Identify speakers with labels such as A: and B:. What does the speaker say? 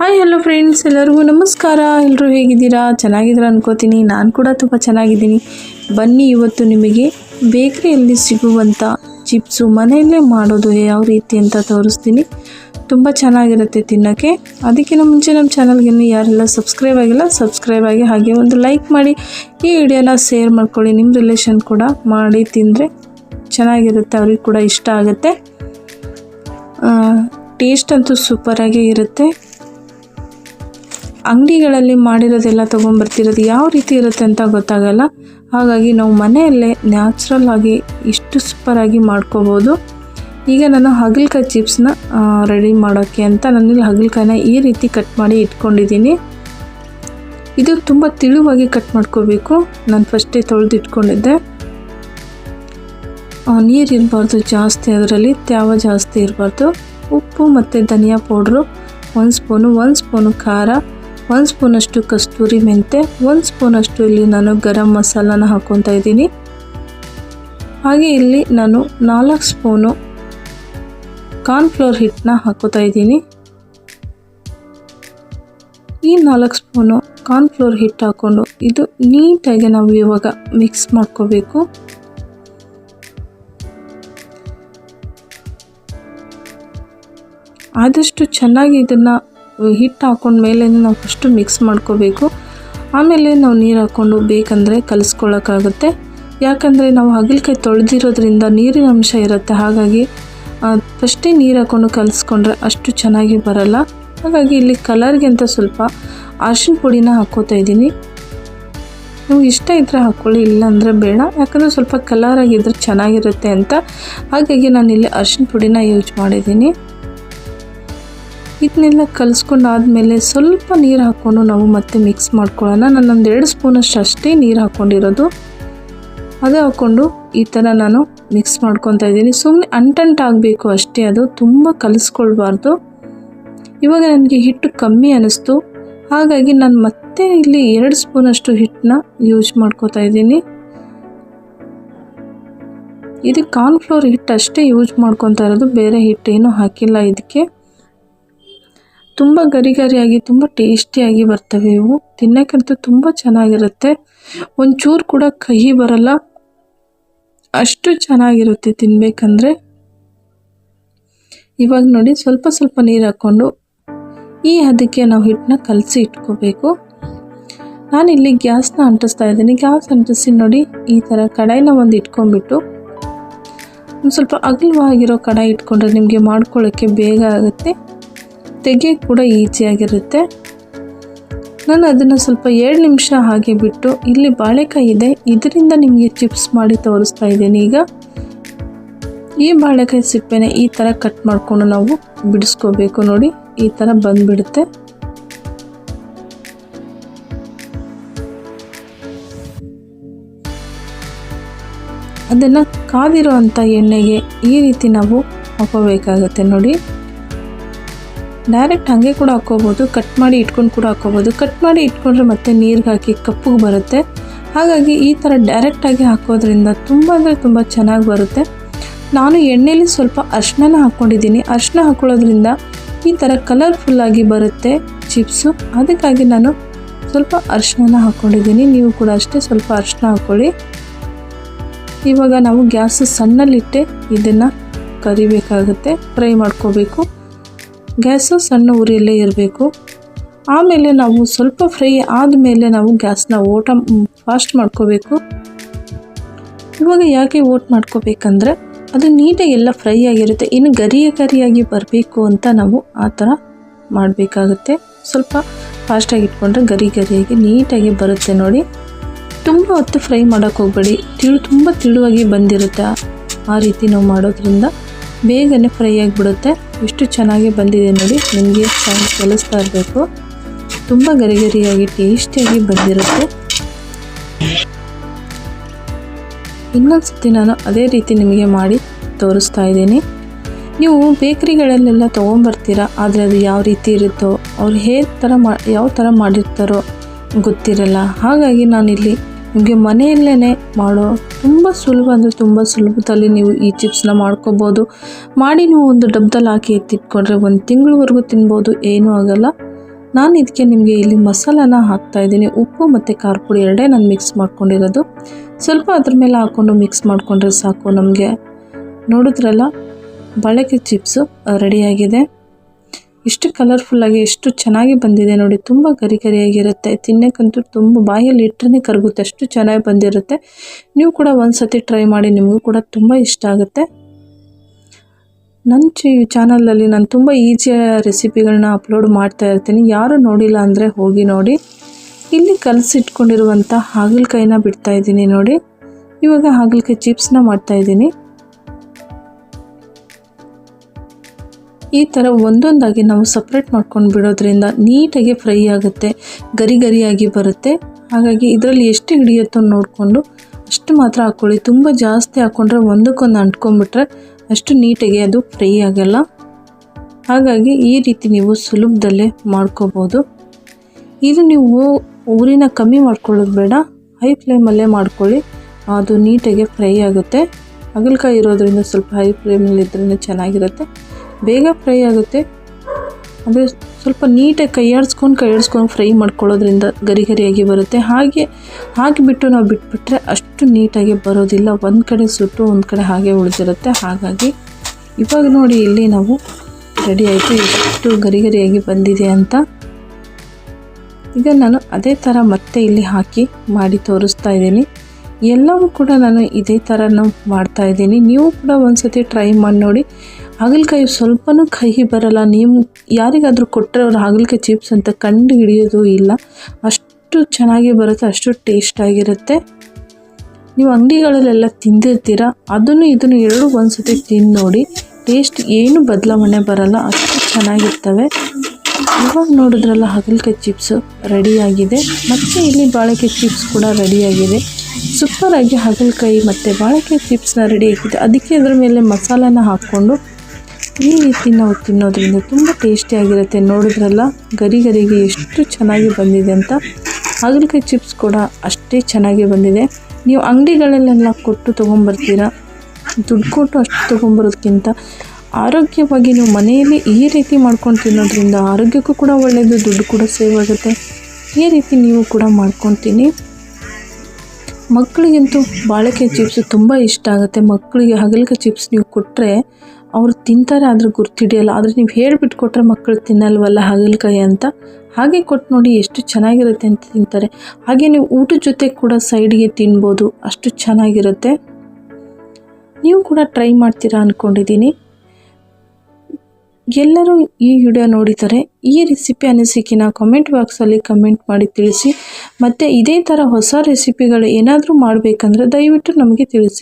A: Hi hello friends ಎಲ್ಲರಿಗೂ ನಮಸ್ಕಾರ. ಎಲ್ಲರೂ ಹೇಗಿದ್ದೀರಾ? ಚೆನ್ನಾಗಿದ್ದೀರಾ ಅನ್ಕೋತೀನಿ. ನಾನು ಕೂಡ ತುಂಬ ಚೆನ್ನಾಗಿದ್ದೀನಿ. ಬನ್ನಿ, ಇವತ್ತು ನಿಮಗೆ ಬೇಕ್ರಿಯಲ್ಲಿ ಸಿಗುವಂಥ ಚಿಪ್ಸು ಮನೆಯಲ್ಲೇ ಮಾಡೋದು ಯಾವ ರೀತಿ ಅಂತ ತೋರಿಸ್ತೀನಿ. ತುಂಬ ಚೆನ್ನಾಗಿರುತ್ತೆ ತಿನ್ನೋಕ್ಕೆ. ಅದಕ್ಕಿಂತ ಮುಂಚೆ ನಮ್ಮ ಚಾನಲ್ಗೆ ಯಾರೆಲ್ಲ ಸಬ್ಸ್ಕ್ರೈಬ್ ಆಗಿಲ್ಲ, ಸಬ್ಸ್ಕ್ರೈಬ್ ಆಗಿ ಹಾಗೆ ಒಂದು ಲೈಕ್ ಮಾಡಿ. ಈ ವಿಡಿಯೋನ ಶೇರ್ ಮಾಡ್ಕೊಳ್ಳಿ. ನಿಮ್ಮ ರಿಲೇಷನ್ ಕೂಡ ಮಾಡಿ ತಿಂದರೆ ಚೆನ್ನಾಗಿರುತ್ತೆ. ಅವ್ರಿಗೆ ಕೂಡ ಇಷ್ಟ ಆಗುತ್ತೆ. ಟೇಸ್ಟ್ ಅಂತೂ ಸೂಪರಾಗೇ ಇರುತ್ತೆ. ಅಂಗಡಿಗಳಲ್ಲಿ ಮಾಡಿರೋದೆಲ್ಲ ತೊಗೊಂಬರ್ತಿರೋದು ಯಾವ ರೀತಿ ಇರುತ್ತೆ ಅಂತ ಗೊತ್ತಾಗಲ್ಲ. ಹಾಗಾಗಿ ನಾವು ಮನೆಯಲ್ಲೇ ನ್ಯಾಚುರಲ್ ಆಗಿ ಇಷ್ಟು ಸೂಪರಾಗಿ ಮಾಡ್ಕೋಬೋದು. ಈಗ ನಾನು ಹಗಲ್ಕಾಯಿ ಚಿಪ್ಸ್ನ ರೆಡಿ ಮಾಡೋಕ್ಕೆ ಅಂತ ನಾನು ಹಗಲ್ಕಾಯಿನ ಈ ರೀತಿ ಕಟ್ ಮಾಡಿ ಇಟ್ಕೊಂಡಿದ್ದೀನಿ. ಇದು ತುಂಬ ತಿಳುವಾಗಿ ಕಟ್ ಮಾಡ್ಕೋಬೇಕು. ನಾನು ಫಸ್ಟೇ ತೊಳೆದು ಇಟ್ಕೊಂಡಿದ್ದೆ ನೀರು ಇರಬಾರ್ದು ಜಾಸ್ತಿ ಅದರಲ್ಲಿ, ತ್ಯಾವ ಜಾಸ್ತಿ ಇರಬಾರ್ದು. ಉಪ್ಪು ಮತ್ತು ಧನಿಯಾ ಪೌಡ್ರು ಒಂದು ಸ್ಪೂನು ಒಂದು ಸ್ಪೂನು ಖಾರ. ಒಂದು ಸ್ಪೂನಷ್ಟು ಕಸ್ತೂರಿ ಮೆಂತೆ, ಒಂದು ಸ್ಪೂನಷ್ಟು ಇಲ್ಲಿ ನಾನು ಗರಂ ಮಸಾಲಾನ ಹಾಕ್ಕೊತಾ ಇದ್ದೀನಿ. ಹಾಗೆ ಇಲ್ಲಿ ನಾನು ನಾಲ್ಕು ಸ್ಪೂನು ಕಾರ್ನ್ಫ್ಲೋರ್ ಹಿಟ್ಟನ್ನ ಹಾಕೋತಾ ಇದ್ದೀನಿ. ಈ ನಾಲ್ಕು ಸ್ಪೂನು ಕಾರ್ನ್ಫ್ಲೋರ್ ಹಿಟ್ಟು ಹಾಕ್ಕೊಂಡು ಇದು ನೀಟಾಗಿ ನಾವು ಇವಾಗ ಮಿಕ್ಸ್ ಮಾಡ್ಕೋಬೇಕು. ಆದಷ್ಟು ಚೆನ್ನಾಗಿ ಇದನ್ನು ಹಿಟ್ಟು ಹಾಕೊಂಡ ಮೇಲೆ ನಾವು ಫಸ್ಟು ಮಿಕ್ಸ್ ಮಾಡ್ಕೋಬೇಕು. ಆಮೇಲೆ ನಾವು ನೀರು ಹಾಕ್ಕೊಂಡು ಬೇಕಂದರೆ ಕಲಿಸ್ಕೊಳ್ಳೋಕ್ಕಾಗುತ್ತೆ ಯಾಕಂದರೆ ನಾವು ಹಗಲಿಕಾಯಿ ತೊಳೆದಿರೋದ್ರಿಂದ ನೀರಿನ ಅಂಶ ಇರುತ್ತೆ. ಹಾಗಾಗಿ ಫಸ್ಟೇ ನೀರು ಹಾಕ್ಕೊಂಡು ಕಲಿಸ್ಕೊಂಡ್ರೆ ಅಷ್ಟು ಚೆನ್ನಾಗಿ ಬರಲ್ಲ. ಹಾಗಾಗಿ ಇಲ್ಲಿ ಕಲರ್ಗೆ ಅಂತ ಸ್ವಲ್ಪ ಅರ್ಶಿನ ಪುಡಿನ ಹಾಕ್ಕೋತಾ ಇದ್ದೀನಿ. ನೀವು ಇಷ್ಟ ಇದ್ದರೆ ಹಾಕ್ಕೊಳ್ಳಿ ಇಲ್ಲ ಅಂದರೆ ಬೇಡ. ಯಾಕಂದರೆ ಸ್ವಲ್ಪ ಕಲರಾಗಿದ್ದರೆ ಚೆನ್ನಾಗಿರುತ್ತೆ ಅಂತ. ಹಾಗಾಗಿ ನಾನು ಇಲ್ಲಿ ಅರ್ಶಿನ ಪುಡಿನ ಯೂಸ್ ಮಾಡಿದ್ದೀನಿ. ಇದನ್ನೆಲ್ಲ ಕಲಿಸ್ಕೊಂಡಾದ್ಮೇಲೆ ಸ್ವಲ್ಪ ನೀರು ಹಾಕ್ಕೊಂಡು ನಾವು ಮತ್ತೆ ಮಿಕ್ಸ್ ಮಾಡ್ಕೊಳ್ಳೋಣ. ನಾನು ಒಂದು ಎರಡು ಸ್ಪೂನಷ್ಟು ಅಷ್ಟೇ ನೀರು ಹಾಕ್ಕೊಂಡಿರೋದು. ಅದು ಹಾಕ್ಕೊಂಡು ಈ ಥರ ನಾನು ಮಿಕ್ಸ್ ಮಾಡ್ಕೊತಾ ಇದ್ದೀನಿ. ಸುಮ್ಮನೆ ಅಂಟಂಟಾಗಬೇಕು ಅಷ್ಟೇ, ಅದು ತುಂಬ ಕಲಿಸ್ಕೊಳ್ಬಾರ್ದು. ಇವಾಗ ನನಗೆ ಹಿಟ್ಟು ಕಮ್ಮಿ ಅನ್ನಿಸ್ತು ಹಾಗಾಗಿ ನಾನು ಮತ್ತೆ ಇಲ್ಲಿ ಎರಡು ಸ್ಪೂನಷ್ಟು ಹಿಟ್ಟನ್ನ ಯೂಸ್ ಮಾಡ್ಕೋತಾ ಇದ್ದೀನಿ. ಇದು ಕಾರ್ನ್ಫ್ಲೋರ್ ಹಿಟ್ಟು ಅಷ್ಟೇ ಯೂಸ್ ಮಾಡ್ಕೊತಾ ಇರೋದು. ಬೇರೆ ಹಿಟ್ಟೇನು ಹಾಕಿಲ್ಲ ಇದಕ್ಕೆ. ತುಂಬ ಗರಿ ಗರಿಯಾಗಿ ತುಂಬ ಟೇಸ್ಟಿಯಾಗಿ ಬರ್ತವೆ ಇವು. ತಿನ್ನೋಕ್ಕಂತೂ ತುಂಬ ಚೆನ್ನಾಗಿರುತ್ತೆ. ಒಂಚೂರು ಕೂಡ ಕಹಿ ಬರಲ್ಲ. ಅಷ್ಟು ಚೆನ್ನಾಗಿರುತ್ತೆ ತಿನ್ನಬೇಕಂದ್ರೆ ಇವಾಗ ನೋಡಿ, ಸ್ವಲ್ಪ ಸ್ವಲ್ಪ ನೀರು ಹಾಕ್ಕೊಂಡು ಈ ಅದಕ್ಕೆ ನಾವು ಹಿಟ್ಟನ್ನ ಕಲಸಿ ಇಟ್ಕೋಬೇಕು. ನಾನಿಲ್ಲಿ ಗ್ಯಾಸ್ನ ಅಂಟಿಸ್ತಾ ಇದ್ದೀನಿ. ಗ್ಯಾಸ್ ಅಂಟಿಸಿ ನೋಡಿ, ಈ ಥರ ಕಡಾಯಿನ ಒಂದು ಇಟ್ಕೊಂಡ್ಬಿಟ್ಟು ಒಂದು ಸ್ವಲ್ಪ ಅಗಲವಾಗಿರೋ ಕಡಾಯಿ ಇಟ್ಕೊಂಡ್ರೆ ನಿಮಗೆ ಮಾಡ್ಕೊಳ್ಳೋಕ್ಕೆ ಬೇಗ ಆಗುತ್ತೆ. ತೆಗಿಯೋಕ್ಕೆ ಕೂಡ ಈಸಿಯಾಗಿರುತ್ತೆ. ನಾನು ಅದನ್ನು ಸ್ವಲ್ಪ ಎರಡು ನಿಮಿಷ ಹಾಗೆ ಬಿಟ್ಟು ಇಲ್ಲಿ ಬಾಳೆಕಾಯಿ ಇದೆ. ಇದರಿಂದ ನಿಮಗೆ ಚಿಪ್ಸ್ ಮಾಡಿ ತೋರಿಸ್ತಾ ಇದ್ದೀನಿ ಈಗ. ಈ ಬಾಳೆಕಾಯಿ ಸಿಪ್ಪೆನ ಈ ಥರ ಕಟ್ ಮಾಡಿಕೊಂಡು ನಾವು ಬಿಡಿಸ್ಕೋಬೇಕು ನೋಡಿ. ಈ ಥರ ಬಂದುಬಿಡುತ್ತೆ. ಅದನ್ನು ಕಾದಿರೋ ಎಣ್ಣೆಗೆ ಈ ರೀತಿ ನಾವು ಹಾಕೋಬೇಕಾಗತ್ತೆ ನೋಡಿ. ಡೈರೆಕ್ಟ್ ಹಾಗೆ ಕೂಡ ಹಾಕ್ಕೋಬೋದು ಕಟ್ ಮಾಡಿ ಇಟ್ಕೊಂಡು ಕೂಡ ಹಾಕ್ಕೋಬೋದು ಕಟ್ ಮಾಡಿ ಇಟ್ಕೊಂಡ್ರೆ ಮತ್ತೆ ನೀರಿಗೆ ಹಾಕಿ ಕಪ್ಪಗೆ ಬರುತ್ತೆ. ಹಾಗಾಗಿ ಈ ಥರ ಡೈರೆಕ್ಟಾಗಿ ಹಾಕೋದ್ರಿಂದ ತುಂಬ ಅಂದರೆ ತುಂಬ ಚೆನ್ನಾಗಿ ಬರುತ್ತೆ. ನಾನು ಎಣ್ಣೆಯಲ್ಲಿ ಸ್ವಲ್ಪ ಅರ್ಶಿನ ಹಾಕ್ಕೊಂಡಿದ್ದೀನಿ ಅರ್ಶಿನ ಹಾಕ್ಕೊಳ್ಳೋದ್ರಿಂದ ಈ ಥರ ಕಲರ್ಫುಲ್ಲಾಗಿ ಬರುತ್ತೆ ಚಿಪ್ಸು. ಅದಕ್ಕಾಗಿ ನಾನು ಸ್ವಲ್ಪ ಅರ್ಶಿನ ಹಾಕ್ಕೊಂಡಿದ್ದೀನಿ ನೀವು ಕೂಡ ಅಷ್ಟೇ ಸ್ವಲ್ಪ ಅರ್ಶಿನ ಹಾಕ್ಕೊಳ್ಳಿ ಇವಾಗ ನಾವು ಗ್ಯಾಸು ಸಣ್ಣಲ್ಲಿಟ್ಟೆ ಇದನ್ನು ಕರಿಬೇಕಾಗುತ್ತೆ. ಫ್ರೈ ಮಾಡ್ಕೋಬೇಕು. ಗ್ಯಾಸು ಸಣ್ಣ ಉರಿಯಲ್ಲೇ ಇರಬೇಕು. ಆಮೇಲೆ ನಾವು ಸ್ವಲ್ಪ ಫ್ರೈ ಆದಮೇಲೆ ನಾವು ಗ್ಯಾಸ್ನ ಓಟ ಫಾಸ್ಟ್ ಮಾಡ್ಕೋಬೇಕು. ಇವಾಗ ಯಾಕೆ ಓಟ್ ಮಾಡ್ಕೋಬೇಕಂದ್ರೆ ಅದು ನೀಟಾಗಿ ಎಲ್ಲ ಫ್ರೈ ಆಗಿರುತ್ತೆ. ಇನ್ನು ಗರಿಯ ಗರಿಯಾಗಿ ಬರಬೇಕು ಅಂತ ನಾವು ಆ ಥರ ಮಾಡಬೇಕಾಗುತ್ತೆ. ಸ್ವಲ್ಪ ಫಾಸ್ಟಾಗಿ ಇಟ್ಕೊಂಡ್ರೆ ಗರಿ ಗರಿಯಾಗಿ ನೀಟಾಗಿ ಬರುತ್ತೆ ನೋಡಿ. ತುಂಬ ಹೊತ್ತು ಫ್ರೈ ಮಾಡೋಕ್ಕೆ ಹೋಗಬೇಡಿ. ತಿಳು, ತುಂಬ ತಿಳುವಾಗಿ ಬಂದಿರುತ್ತೆ ಆ ರೀತಿ ನಾವು ಮಾಡೋದ್ರಿಂದ. ಬೇಗನೆ ಫ್ರೈ ಆಗಿಬಿಡುತ್ತೆ. ಎಷ್ಟು ಚೆನ್ನಾಗಿ ಬಂದಿದೆ ನೋಡಿ. ನಿಮಗೆ ಕಲಿಸ್ತಾ ಇರಬೇಕು. ತುಂಬ ಗರಿಗರಿಯಾಗಿ ಟೇಸ್ಟಿಯಾಗಿ ಬಂದಿರುತ್ತೆ. ಇನ್ನೊಂದು ಸತಿ ನಾನು ಅದೇ ರೀತಿ ನಿಮಗೆ ಮಾಡಿ ತೋರಿಸ್ತಾ ಇದ್ದೀನಿ. ನೀವು ಬೇಕ್ರಿಗಳಲ್ಲೆಲ್ಲ ತೊಗೊಂಬರ್ತೀರ? ಆದರೆ ಅದು ಯಾವ ರೀತಿ ಇರುತ್ತೋ, ಅವ್ರು ಹೇಗೆ ಥರ ಮಾ, ಯಾವ ಥರ ಮಾಡಿರ್ತಾರೋ ಗೊತ್ತಿರಲ್ಲ. ಹಾಗಾಗಿ ನಾನಿಲ್ಲಿ ನಿಮಗೆ ಮನೆಯಲ್ಲೇ ಮಾಡೋ ತುಂಬ ಸುಲಭ ಅಂದರೆ ತುಂಬ ಸುಲಭದಲ್ಲಿ ನೀವು ಈ ಚಿಪ್ಸ್ನ ಮಾಡ್ಕೋಬೋದು. ಮಾಡಿ ನೀವು ಒಂದು ಡಬ್ಬದಲ್ಲಿ ಹಾಕಿ ಎತ್ತಿಟ್ಕೊಂಡ್ರೆ ಒಂದು ತಿಂಗಳವರೆಗೂ ತಿನ್ಬೋದು. ಏನೂ ಆಗಲ್ಲ. ನಾನು ಇದಕ್ಕೆ ನಿಮಗೆ ಇಲ್ಲಿ ಮಸಾಲಾನ ಹಾಕ್ತಾ ಇದ್ದೀನಿ. ಉಪ್ಪು ಮತ್ತು ಖಾರ ಪುಡಿ ಎರಡೇ ನಾನು ಮಿಕ್ಸ್ ಮಾಡ್ಕೊಂಡಿರೋದು. ಸ್ವಲ್ಪ ಅದ್ರ ಮೇಲೆ ಹಾಕ್ಕೊಂಡು ಮಿಕ್ಸ್ ಮಾಡಿಕೊಂಡ್ರೆ ಸಾಕು ನಮಗೆ. ನೋಡಿದ್ರಲ್ಲ ಬಳಕೆ ಚಿಪ್ಸು ರೆಡಿಯಾಗಿದೆ ಎಷ್ಟು ಕಲರ್ಫುಲ್ಲಾಗಿ ಎಷ್ಟು ಚೆನ್ನಾಗಿ ಬಂದಿದೆ ನೋಡಿ. ತುಂಬ ಗರಿ ಗರಿಯಾಗಿರುತ್ತೆ ತಿನ್ನೋಕ್ಕಂತೂ ತುಂಬ ಬಾಯಲ್ಲಿ ಇಟ್ಟರೆ ಕರಗುತ್ತೆ. ಅಷ್ಟು ಚೆನ್ನಾಗಿ ಬಂದಿರುತ್ತೆ. ನೀವು ಕೂಡ ಒಂದು ಸತಿ ಟ್ರೈ ಮಾಡಿ, ನಿಮಗೂ ಕೂಡ ತುಂಬ ಇಷ್ಟ ಆಗುತ್ತೆ. ನನ್ನ ಚಿ ಚಾನಲಲ್ಲಿ ನಾನು ತುಂಬ ಈಸಿಯ ರೆಸಿಪಿಗಳನ್ನ ಅಪ್ಲೋಡ್ ಮಾಡ್ತಾ ಇರ್ತೀನಿ. ಯಾರು ನೋಡಿಲ್ಲ ಅಂದರೆ ಹೋಗಿ ನೋಡಿ. ಇಲ್ಲಿ ಕಲಸಿಟ್ಕೊಂಡಿರುವಂಥ ಹಾಗಲಕಾಯಿನ ಬಿಡ್ತಾ ಇದ್ದೀನಿ ನೋಡಿ. ಇವಾಗ ಹಾಗಲಕಾಯಿ ಚಿಪ್ಸ್ನ ಮಾಡ್ತಾ ಈ ಥರ ಒಂದೊಂದಾಗಿ ನಾವು ಸಪ್ರೇಟ್ ಮಾಡ್ಕೊಂಡು ಬಿಡೋದ್ರಿಂದ ನೀಟಾಗಿ ಫ್ರೈ ಆಗುತ್ತೆ, ಗರಿ ಗರಿಯಾಗಿ ಬರುತ್ತೆ. ಹಾಗಾಗಿ ಇದರಲ್ಲಿ ಎಷ್ಟು ಹಿಡಿಯುತ್ತೋ ನೋಡಿಕೊಂಡು ಅಷ್ಟು ಮಾತ್ರ ಹಾಕ್ಕೊಳ್ಳಿ. ತುಂಬ ಜಾಸ್ತಿ ಹಾಕ್ಕೊಂಡ್ರೆ ಒಂದಕ್ಕೊಂದು ಅಂಟ್ಕೊಂಡ್ಬಿಟ್ರೆ ಅಷ್ಟು ನೀಟಾಗಿ ಅದು ಫ್ರೈ ಆಗೋಲ್ಲ. ಹಾಗಾಗಿ ಈ ರೀತಿ ನೀವು ಸುಲಭದಲ್ಲೇ ಮಾಡ್ಕೋಬೋದು. ಇದು ನೀವು ಊರಿನ ಕಮ್ಮಿ ಮಾಡ್ಕೊಳ್ಳೋದು ಬೇಡ. ಹೈ ಫ್ಲೇಮಲ್ಲೇ ಮಾಡ್ಕೊಳ್ಳಿ. ಅದು ನೀಟಾಗಿ ಫ್ರೈ ಆಗುತ್ತೆ. ಹಾಗಲಕಾಯಿ ಇರೋದ್ರಿಂದ ಸ್ವಲ್ಪ ಹೈ ಫ್ಲೇಮಲ್ಲಿ ಇದ್ರೇ ಚೆನ್ನಾಗಿರುತ್ತೆ. ಬೇಗ ಫ್ರೈ ಆಗುತ್ತೆ. ಅಂದರೆ ಸ್ವಲ್ಪ ನೀಟಾಗಿ ಕೈಯಾಡಿಸ್ಕೊಂಡು ಕೈಯಾಡಿಸ್ಕೊಂಡು ಫ್ರೈ ಮಾಡ್ಕೊಳ್ಳೋದ್ರಿಂದ ಗರಿ ಗರಿಯಾಗಿ ಬರುತ್ತೆ. ಹಾಗೆ ಹಾಕಿಬಿಟ್ಟು ನಾವು ಬಿಟ್ಬಿಟ್ರೆ ಅಷ್ಟು ನೀಟಾಗಿ ಬರೋದಿಲ್ಲ. ಒಂದು ಕಡೆ ಸುಟ್ಟು, ಒಂದು ಕಡೆ ಹಾಗೆ ಉಳಿದಿರುತ್ತೆ. ಹಾಗಾಗಿ ಇವಾಗ ನೋಡಿ ಇಲ್ಲಿ ನಾವು ರೆಡಿ ಆಯಿತು. ಎಷ್ಟು ಗರಿ ಗರಿಯಾಗಿ ಬಂದಿದೆ ಅಂತ. ಈಗ ನಾನು ಅದೇ ಥರ ಮತ್ತೆ ಇಲ್ಲಿ ಹಾಕಿ ಮಾಡಿ ತೋರಿಸ್ತಾ ಇದ್ದೀನಿ. ಎಲ್ಲವೂ ಕೂಡ ನಾನು ಇದೇ ಥರನೂ ಮಾಡ್ತಾ ಇದ್ದೀನಿ. ನೀವು ಕೂಡ ಒಂದು ಸತಿ ಟ್ರೈ ಮಾಡಿ ನೋಡಿ. ಹಾಗಲಕಾಯಿ ಸ್ವಲ್ಪನೂ ಕಹಿ ಬರಲ್ಲ. ನೀವು ಯಾರಿಗಾದರೂ ಕೊಟ್ಟರೆ ಅವ್ರು ಹಾಗಲಕಾಯಿ ಚಿಪ್ಸ್ ಅಂತ ಕಂಡು ಹಿಡಿಯೋದು ಇಲ್ಲ. ಅಷ್ಟು ಚೆನ್ನಾಗಿ ಬರುತ್ತೆ, ಅಷ್ಟು ಟೇಸ್ಟಾಗಿರುತ್ತೆ ನೀವು ಅಂಗಡಿಗಳಲ್ಲೆಲ್ಲ ತಿಂದಿರ್ತೀರ? ಅದನ್ನು ಇದನ್ನು ಎರಡು ಒಂದು ಸತಿ ತಿಂದು ನೋಡಿ. ಟೇಸ್ಟ್ ಏನು ಬದಲಾವಣೆ ಬರಲ್ಲ, ಅಷ್ಟು ಚೆನ್ನಾಗಿರ್ತವೆ. ಇವಾಗ ನೋಡಿದ್ರಲ್ಲ ಹಾಗಲಕಾಯಿ ಚಿಪ್ಸು ರೆಡಿಯಾಗಿದೆ ಮತ್ತು ಇಲ್ಲಿ ಬಾಳೆಕಾಯಿ ಚಿಪ್ಸ್ ಕೂಡ ರೆಡಿಯಾಗಿದೆ ಸೂಪರಾಗಿ ಹಾಗಲಕಾಯಿ ಮತ್ತು ಬಾಳೆಕಾಯಿ ಚಿಪ್ಸ್ನ ರೆಡಿ ಆಗಿದೆ ಅದಕ್ಕೆ ಅದರ ಮೇಲೆ ಮಸಾಲಾನ ಹಾಕ್ಕೊಂಡು ಈ ರೀತಿ ನಾವು ತಿನ್ನೋದ್ರಿಂದ ತುಂಬ ಟೇಸ್ಟಿಯಾಗಿರುತ್ತೆ ನೋಡಿದ್ರಲ್ಲ, ಗರಿ ಗರಿಗೆ ಎಷ್ಟು ಚೆನ್ನಾಗಿ ಬಂದಿದೆ ಅಂತ. ಹಾಗಲಕಾಯಿ ಚಿಪ್ಸ್ ಕೂಡ ಅಷ್ಟೇ ಚೆನ್ನಾಗಿ ಬಂದಿದೆ. ನೀವು ಅಂಗಡಿಗಳಲ್ಲೆಲ್ಲ ಕೊಟ್ಟು ತೊಗೊಂಬರ್ತೀರ? ದುಡ್ಡು ಕೊಟ್ಟು ಅಷ್ಟು ತೊಗೊಂಬರೋದಕ್ಕಿಂತ ಆರೋಗ್ಯವಾಗಿ ನೀವು ಮನೆಯಲ್ಲಿ ಈ ರೀತಿ ಮಾಡ್ಕೊಂಡು ತಿನ್ನೋದ್ರಿಂದ ಆರೋಗ್ಯಕ್ಕೂ ಕೂಡ ಒಳ್ಳೆಯದು ದುಡ್ಡು ಕೂಡ ಸೇವ್ ಆಗುತ್ತೆ. ಈ ರೀತಿ ನೀವು ಕೂಡ ಮಾಡ್ಕೊತೀನಿ. ಮಕ್ಕಳಿಗಂತೂ ಬಾಳೆಕಾಯಿ ಚಿಪ್ಸ್ ತುಂಬ ಇಷ್ಟ ಆಗುತ್ತೆ. ಮಕ್ಕಳಿಗೆ ಹಗಲಿಕೆ ಚಿಪ್ಸ್ ನೀವು ಕೊಟ್ಟರೆ ಅವರು ತಿಂತಾರೆ, ಆದರೆ ಗುರ್ತಿಡಿಯಲ್ಲ. ಆದರೆ ನೀವು ಹೇಳಿಬಿಟ್ಟು ಕೊಟ್ಟರೆ ಮಕ್ಕಳು ತಿನ್ನಲ್ವಲ್ಲ ಹಾಗಲಕಾಯಿ ಅಂತ? ಹಾಗೆ ಕೊಟ್ಟು ನೋಡಿ ಎಷ್ಟು ಚೆನ್ನಾಗಿರುತ್ತೆ ಅಂತ ತಿಂತಾರೆ. ಹಾಗೆ ನೀವು ಊಟದ ಜೊತೆ ಕೂಡ ಸೈಡ್ಗೆ ತಿನ್ಬೋದು. ಅಷ್ಟು ಚೆನ್ನಾಗಿರುತ್ತೆ. ನೀವು ಕೂಡ ಟ್ರೈ ಮಾಡ್ತೀರಾ ಅಂದ್ಕೊಂಡಿದ್ದೀನಿ ಎಲ್ಲರೂ ಈ ವಿಡಿಯೋ ನೋಡಿದರೆ ಈ ರೆಸಿಪಿ ಅನಿಸಿಕೆನ ಕಮೆಂಟ್ ಬಾಕ್ಸಲ್ಲಿ ಕಮೆಂಟ್ ಮಾಡಿ ತಿಳಿಸಿ. ಮತ್ತು ಇದೇ ಥರ ಹೊಸ ರೆಸಿಪಿಗಳು ಏನಾದರೂ ಮಾಡಬೇಕಂದ್ರೆ ದಯವಿಟ್ಟು ನಮಗೆ ತಿಳಿಸಿ.